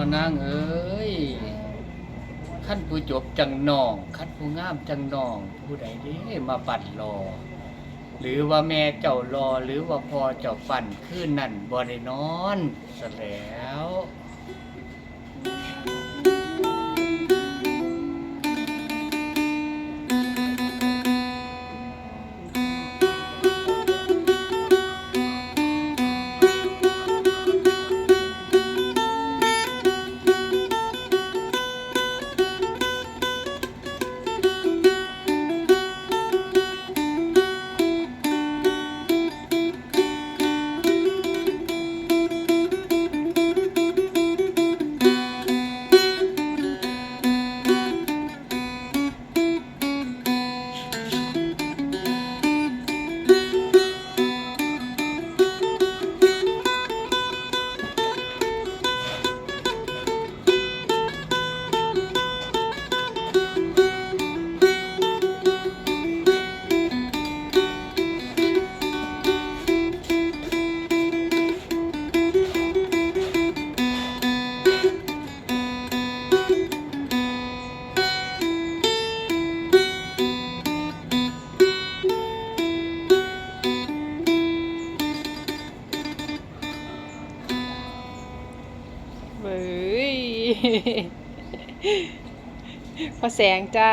นอนางเอ้ยขั้นผู้จบจังนองขั้นผู้งามจังนอง ผู้ใดเด้มาปั่นรอ หรือว่าแม่เจ้ารอหรือว่าพ่อเจ้าปั่นคืนนั่นบ่ได้นอนสแล้ว เฮ้ยพอแสงจ้า